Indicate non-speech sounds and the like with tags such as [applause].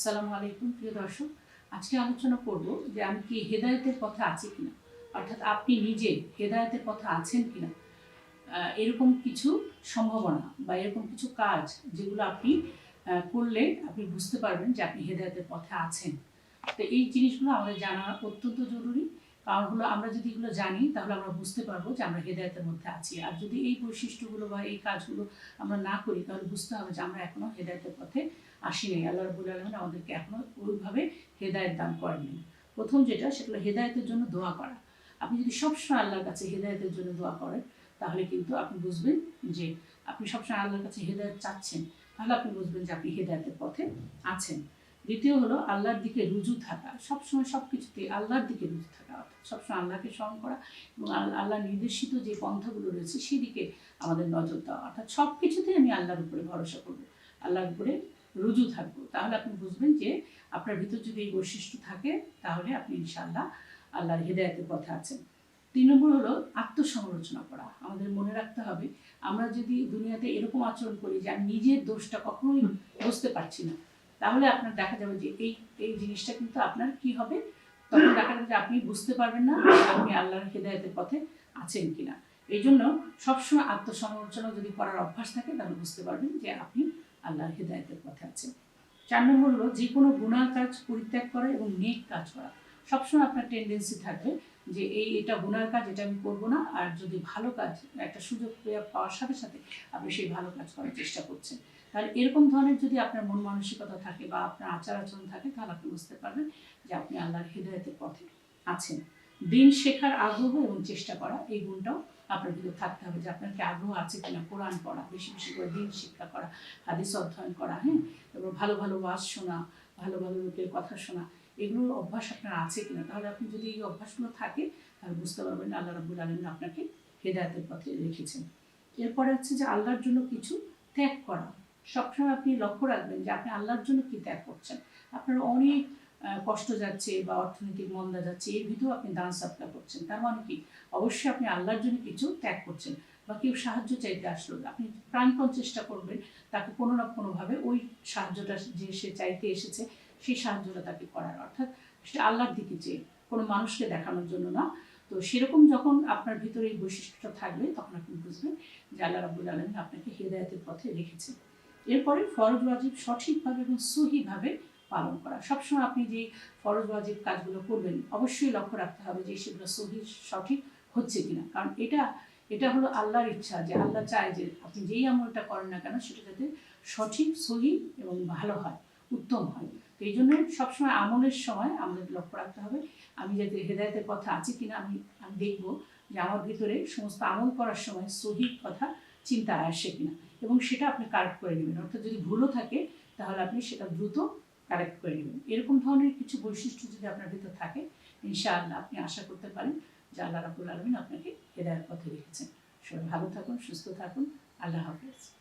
আসসালামু আলাইকুম, প্রিয় দর্শক। আজকে আলোচনা করব যে আমি কি হেদায়তের পথে আছি কিনা। অর্থাৎ আপনি নিজে হেদায়তের পথে আছেন কিনা। এরকম কিছু সম্ভাবনা বা এরকম কিছু কাজ যেগুলো আপনি করলে আপনি বুঝতে পারবেন যে আপনি হেদায়তের পথে আছেন। তো এই জিনিসগুলো আমাদের জানা অত্যন্ত জরুরি। কারণ আমরা যদি এগুলো জানি, তাহলে আমরা বুঝতে পারব যে আমরা হেদায়তের মধ্যে আছি। আর যদি এই বৈশিষ্ট্যগুলো বা এই কাজগুলো আমরা না করি, তাহলে বুঝতে হবে যে আমরা এখনও হেদায়তের পথে আসিনি আল্লাহ রবুল আলমিন আমাদেরকে এখনও ওইভাবে হেদায়ত দান করেননি। প্রথম যেটা সেগুলো হেদায়তের জন্য দোয়া করা। আপনি যদি সবসময় আল্লাহর কাছে হেদায়তের জন্য দোয়া করেন, তাহলে কিন্তু আপনি বুঝবেন যে আপনি সবসময় আল্লাহর কাছে হেদায়ত চাচ্ছেন, তাহলে আপনি বুঝবেন যে আপনি হেদায়তের পথে আছেন। দ্বিতীয় হলো আল্লাহর দিকে রুজু থাকা। সবসময় সব কিছুতে আল্লাহর দিকে রুজু থাকা। অর্থাৎ সবসময় আল্লাহকে স্মরণ করা এবং আল- আল্লাহ নির্দেশিত যে পন্থাগুলো রয়েছে সেদিকে আমাদের নজর দেওয়া। অর্থাৎ সব কিছুতেই আমি আল্লাহর উপরে ভরসা করব, আল্লাহর উপরে রুজু থাকব। তাহলে আপনি বুঝবেন যে আপনার ভিতর যদি এই বৈশিষ্ট্য থাকে, তাহলে আপনি ইনশাআল্লাহ আল্লাহর হেদায়তের পথে আছেন। তিন নম্বর হলো আত্মসমালোচনা করা। আমাদের মনে রাখতে হবে, আমরা যদি দুনিয়াতে এরকম আচরণ করি যে আমি নিজের দোষটা কখনোই বুঝতে পারছি না তাহলে আপনার দেখা যাবে যে এই এই জিনিসটা কিন্তু আপনার কি হবে? তখন [clears throat] দেখা যাবে যে আপনি বুঝতে পারবেন না আপনি আল্লাহর হেদায়তের পথে আছেন কিনা। এই জন্য সবসময় আত্মসমালোচনা যদি করার অভ্যাস থাকে তাহলে বুঝতে পারবেন যে আপনি আল্লাহর হেদায়তের পথে আছেন। চার নম্বর হলো যে কোনো গুণার কাজ পরিত্যাগ করা এবং নেক কাজ করা। সবসময় আপনার টেন্ডেন্সি থাকবে যে এই এটা গুণার কাজ এটা আমি করব না। আর যদি ভালো কাজ একটা সুযোগ পাওয়ার সাথে সাথে আপনি সেই ভালো কাজ করার চেষ্টা করছেন। তাহলে এরকম ধরনের যদি আপনার মন মানসিকতা থাকে বা আপনার আচার আচরণ থাকে, তাহলে আপনি বুঝতে পারবেন যে আপনি আল্লাহর হৃদয়তের পথে আছেন। দিন শেখার আগ্রহ এবং চেষ্টা করা, এই গুণটাও আপনার ভিতরে থাকতে হবে যে আপনার কি আগ্রহ আছে কিনা, কোরআন পড়া, বেশি বেশি করে দিন শিক্ষা করা, হাদিস অধ্যয়ন করা হ্যাঁ? এবং ভালো ভালো ওয়াজ শোনা, ভালো ভালো লোকের কথা শোনা, এগুলোর অভ্যাস আপনার আছে কিনা, তাহলে আপনি যদি এই অভ্যাসগুলো থাকে, তাহলে বুঝতে পারবেন আল্লাহ রাবুল আলমিন আপনাকে হেদায়তের পথে রেখেছেন। এরপরে হচ্ছে যে আল্লাহর জন্য কিছু ত্যাগ করা। সবসময় আপনি লক্ষ্য রাখবেন যে আপনি আল্লাহর জন্য কি ত্যাগ করছেন। আপনার অনেক কষ্ট যাচ্ছে বা অর্থনৈতিক মন্দা যাচ্ছে, এর ভিতরেও আপনি দান সাপ্লাই করছেন। তার মানে কি? অবশ্যই আপনি আল্লাহর জন্য কিছু ত্যাগ করছেন বা কেউ সাহায্য চাইতে আসলো। আপনি প্রাণপণ চেষ্টা করবেন তাকে কোনো না কোনোভাবে ওই সাহায্যটা যে সে চাইতে এসেছে, সেই সাহায্যটা তাকে করার। অর্থাৎ সেটা আল্লাহর দিকে চেয়ে, কোনো মানুষকে দেখানোর জন্য না। তো সেরকম যখন আপনার ভিতরে এই বৈশিষ্ট্যটা থাকবে, তখন আপনি বুঝবেন যে আল্লাহ রাবুল আলমী আপনাকে হেদায়তের পথে রেখেছেন এরপরে ফরজ ওয়াজিব সঠিকভাবে এবং সহিভাবে পালন করা। সবসময় আপনি যে ফরজ ওয়াজিব কাজগুলো করবেন, অবশ্যই লক্ষ্য রাখতে হবে যে সেগুলো সহি, সঠিক হচ্ছে কিনা। কারণ এটা এটা হলো আল্লাহর ইচ্ছা যে আল্লাহ চায় যে আপনি যেই আমলটা করেন না কেন সেটা যাতে সঠিক, সহি এবং ভালো হয়, উত্তম হয়। তো এই জন্য সবসময় আমলের সময় আমাদের লক্ষ্য রাখতে হবে, আমি যাতে হেদায়তের কথা আছি কিনা আমি আমি দেখব যে আমার ভিতরে সমস্ত আমল করার সময় সহি কথা চিন্তা আসে কিনা। এবং সেটা আপনি কারেক্ট করে নেবেন। অর্থাৎ যদি ভুলও থাকে, তাহলে আপনি সেটা দ্রুত কারেক্ট করে নেবেন। এরকম ধরনের কিছু বৈশিষ্ট্য যদি আপনার ভিতর থাকে, ইনশাআল্লাহ আপনি আশা করতে পারেন যে আল্লাহ রাবুল আলমিন আপনাকে হেদায়ের পথে রেখেছেন। সবাই ভালো থাকুন, সুস্থ থাকুন। আল্লাহ হাফেজ।